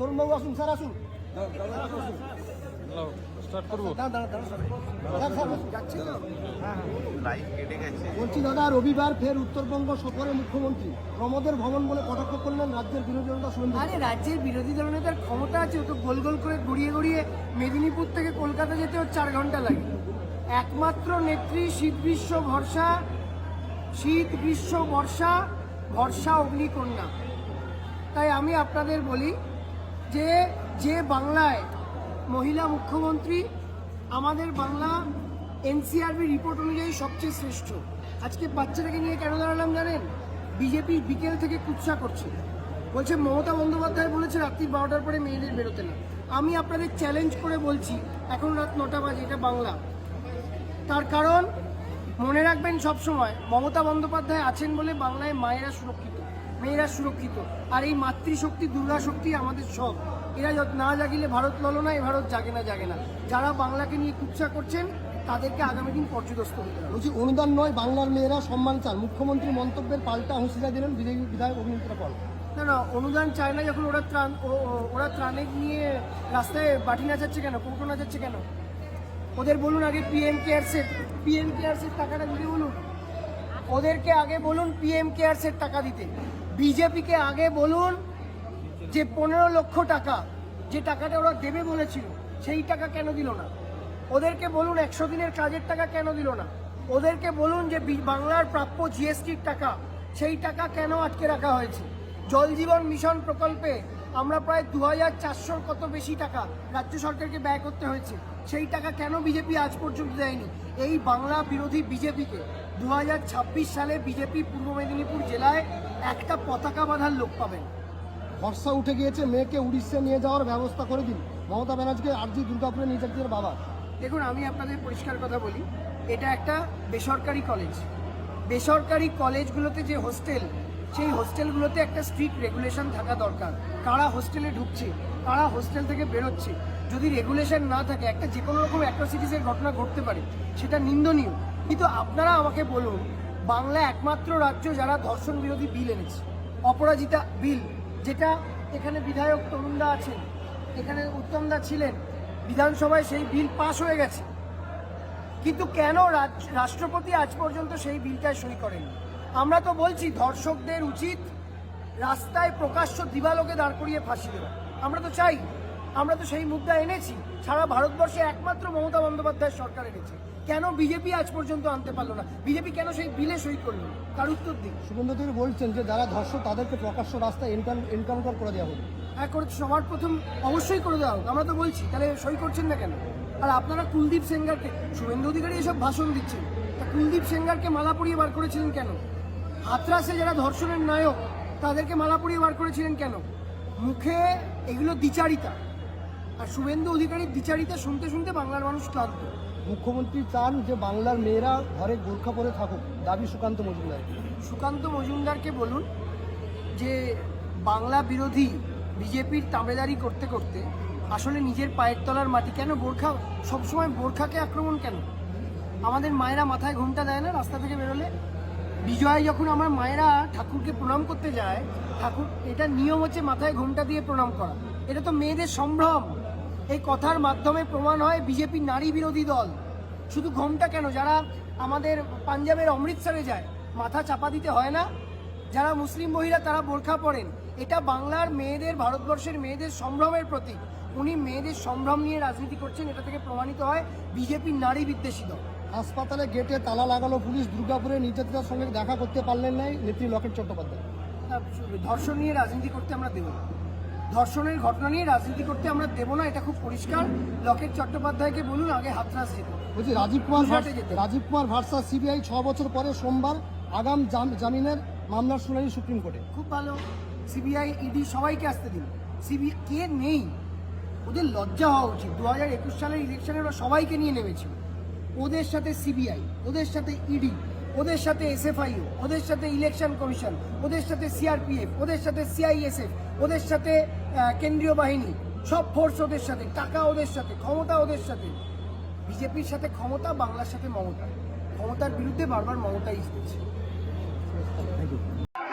আসুন স্যার আসুন। স্যার। গেছে। বলছি দাদা রবিবার ফের উত্তরবঙ্গ সফরে মুখ্যমন্ত্রী। প্রমোদের ভবন বলে কটাক্ষ করলেন রাজ্যের বিরোধী দলটা শুভেন্দু আরে রাজ্যের বিরোধী দলনেতার ক্ষমতা আছে ও তো গোল গোল করে গড়িয়ে গড়িয়ে মেদিনীপুর থেকে কলকাতা যেতে ওর চার ঘণ্টা লাগে। একমাত্র নেত্রী শীত গ্রীষ্ম ভরসা শীত গ্রীষ্ম বর্ষা ভরসা অগ্নিকন্যা। তাই আমি আপনাদের বলি যে যে বাংলায় মহিলা মুখ্যমন্ত্রী, আমাদের বাংলা এনসিআরবি রিপোর্ট অনুযায়ী সবচেয়ে শ্রেষ্ঠ। আজকে বাচ্চাটাকে নিয়ে কেন দাঁড়ালাম জানেন? বিজেপি বিকেল থেকে কুৎসা করছে। বলছে, মমতা বন্দ্যোপাধ্যায় বলেছে রাত্রি বারোটার পরে মেয়েদের বেরোতে না। আমি আপনাদের চ্যালেঞ্জ করে বলছি, এখন রাত নটা বাজে, এটা বাংলা। তার কারণ, মনে রাখবেন সবসময়, মমতা বন্দ্যোপাধ্যায় আছেন বলে বাংলায় মায়েরা সুরক্ষিত। মেয়েরা সুরক্ষিত। আর এই মাতৃশক্তি দুর্গা শক্তি আমাদের সব। এরা যত না জাগিলে ভারত ললনা এ ভারত জাগে না জাগে না। যারা বাংলাকে নিয়ে কুৎসা করছেন তাদেরকে আগামী দিন পর্যদস্ত হতে হবে। বলছি অনুদান নয় বাংলার মেয়েরা সম্মান চান। মুখ্যমন্ত্রী মন্তব্যের পাল্টা হুঁশিয়ারি দিলেন বিজেপি বিধায়ক অগ্নিমিত্রা পাল। না না অনুদান চায় না যখন ওরা ত্রাণ ওরা ত্রাণে নিয়ে রাস্তায় বাটি নাচাচ্ছে কেন? কৌটো নাচাচ্ছে কেন? ওদের বলুন আগে পিএম কেয়ারসের পিএম কেয়ারসের টাকাটা দিতে বলুন? ওদেরকে আগে বলুন পিএম কেয়ারসের টাকা দিতে। বিজেপিকে আগে বলুন যে পনেরো লক্ষ টাকা, যে টাকাটা ওরা দেবে বলেছিল, সেই টাকা কেন দিল না? ওদেরকে বলুন একশো দিনের কাজের টাকা কেন দিল না? ওদেরকে বলুন যে বাংলার প্রাপ্য জিএসটির টাকা, সেই টাকা কেন আটকে রাখা হয়েছে? জল জীবন মিশন প্রকল্পে আমরা প্রায় দু হাজার চারশোর কত বেশি টাকা রাজ্য সরকারকে ব্যয় করতে হয়েছে? সেই টাকা কেন বিজেপি আজ পর্যন্ত দেয়নি? এই বাংলা বিরোধী বিজেপিকে দু হাজার ছাব্বিশ সালে বিজেপি পূর্ব মেদিনীপুর জেলায় একটা পতাকা বাঁধার লোক পাবেন। ভরসা উঠে গিয়েছে মেয়েকে উড়িষ্যা নিয়ে যাওয়ার ব্যবস্থা করে দিন। মমতা ব্যানার্জিকে আরজি দুর্গাপুরে নিয়ে যাচ্ছে বাবা। দেখুন আমি আপনাদের পরিষ্কার কথা বলি এটা একটা বেসরকারি কলেজ বেসরকারি কলেজগুলোতে যে হোস্টেল সেই হোস্টেলগুলোতে একটা স্ট্রিক্ট রেগুলেশন থাকা দরকার। কারা হোস্টেলে ঢুকছে কারা হোস্টেল থেকে বেরোচ্ছে যদি রেগুলেশন না থাকে, একটা যে কোনো রকম অ্যাট্রোসিটিসের ঘটনা ঘটতে পারে, সেটা নিন্দনীয়। কিন্তু আপনারা আমাকে বলুন, বাংলা একমাত্র রাজ্য যারা ধর্ষণ বিরোধী বিল এনেছে, অপরাজিতা বিল যেটা এখানে বিধায়ক তরুণদা আছেন, এখানে উত্তমদা ছিলেন, বিধানসভায় সেই বিল পাশ হয়ে গেছে। কিন্তু কেন রাষ্ট্রপতি আজ পর্যন্ত সেই বিলটায় সই করেন আমরা তো বলছি, ধর্ষকদের উচিত রাস্তায় প্রকাশ্য দিবালোকে দাঁড় করিয়ে ফাঁসি দেওয়া। আমরা তো চাই আমরা তো সেই মুদ্রা এনেছি। সারা ভারতবর্ষে একমাত্র মমতা বন্দ্যোপাধ্যায় সরকার এনেছে। কেন বিজেপি আজ পর্যন্ত আনতে পারল না? বিজেপি কেন সেই বিলে সই করল তার উত্তর দিন। শুভেন্দু তিনি বলছেন যে যারা ধর্ষক তাদেরকে প্রকাশ্য রাস্তায় এনকাউন্টার করে দেওয়া হবে হ্যাঁ করে সবার প্রথম অবশ্যই করে দেওয়া হোক। আমরা তো বলছি তাহলে সই করছেন না কেন? আর আপনারা কুলদীপ সেঙ্গারকে শুভেন্দু অধিকারী এসব ভাষণ দিচ্ছেন। তা কুলদীপ সেঙ্গারকে মালা পরিয়ে বার করেছিলেন কেন? হাতরাসে যারা ধর্ষণের নায়ক তাদেরকে মালা পরিয়ে বার করেছিলেন কেন? মুখে এগুলো দ্বিচারিতা। আর শুভেন্দু অধিকারীর বিচারিতা শুনতে শুনতে বাংলার মানুষ ক্লান্ত। মুখ্যমন্ত্রী চান যে বাংলার মেয়েরা ঘরে গোর্খা পরে থাকুক দাবি সুকান্ত মজুমদার। সুকান্ত মজুমদারকে বলুন যে বাংলা বিরোধী বিজেপির তাবেদারি করতে করতে আসলে নিজের পায়ের তলার মাটি কেন? বোরখা সবসময় বোরখাকে আক্রমণ কেন? আমাদের মায়েরা মাথায় ঘুমটা দেয় না রাস্তা থেকে বেরোলে? বিজয় যখন আমার মায়েরা ঠাকুরকে প্রণাম করতে যায় ঠাকুর এটা নিয়ম হচ্ছে মাথায় ঘুমটা দিয়ে প্রণাম করা। এটা তো মেয়েদের সম্ভ্রম। এই কথার মাধ্যমে প্রমাণ হয় বিজেপি নারী বিরোধী দল। শুধু ঘোমটা কেন? যারা আমাদের পাঞ্জাবের অমৃতসরে যায় মাথা চাপা দিতে হয় না? যারা মুসলিম মহিলা তারা বোরখা পরেন। এটা বাংলার মেয়েদের ভারতবর্ষের মেয়েদের সম্ভ্রমের প্রতীক। উনি মেয়েদের সম্ভ্রম নিয়ে রাজনীতি করছেন এটা থেকে প্রমাণিত হয় বিজেপি নারী বিদ্বেষী দল। হাসপাতালে গেটে তালা লাগালো পুলিশ দুর্গাপুরে নির্যাতিতার সঙ্গে দেখা করতে পারলেন নাই নেত্রী লকেট চট্টোপাধ্যায়। ধর্ষণ নিয়ে রাজনীতি করতে আমরা দেব না। ধর্ষণের ঘটনা নিয়ে রাজনীতি করতে আমরা দেব না এটা খুব পরিষ্কার। লকেট চট্টোপাধ্যায়কে বলুন আগে হাতরাস যেতে। বলছি রাজীব কুমার ভার্স-। রাজীব কুমার ভার্সাস সিবিআই ছ বছর পরে সোমবার আগাম জাম- জামিনের মামলার শুনানি সুপ্রিম কোর্টে। খুব ভালো। সিবিআই ইডি সবাইকে আসতে দিন সিবি কে নেই? ওদের লজ্জা হওয়া উচিত। দু হাজার একুশ সালের ইলেকশনে ওরা সবাইকে নিয়ে নেমেছিল। ওদের সাথে সিবিআই ওদের সাথে ইডি ওদের সাথে এসএফআইও ওদের সাথে ইলেকশন কমিশন ওদের সাথে সিআরপিএফ ওদের সাথে সিআইএসএফ ওদের সাথে কেন্দ্রীয় বাহিনী, সব ফোর্স ওদের সাথে, টাকা ওদের সাথে, ক্ষমতা ওদের সাথে। বিজেপির সাথে ক্ষমতা, বাংলার সাথে মমতা। ক্ষমতার বিরুদ্ধে বারবার মমতা ইস্তেছে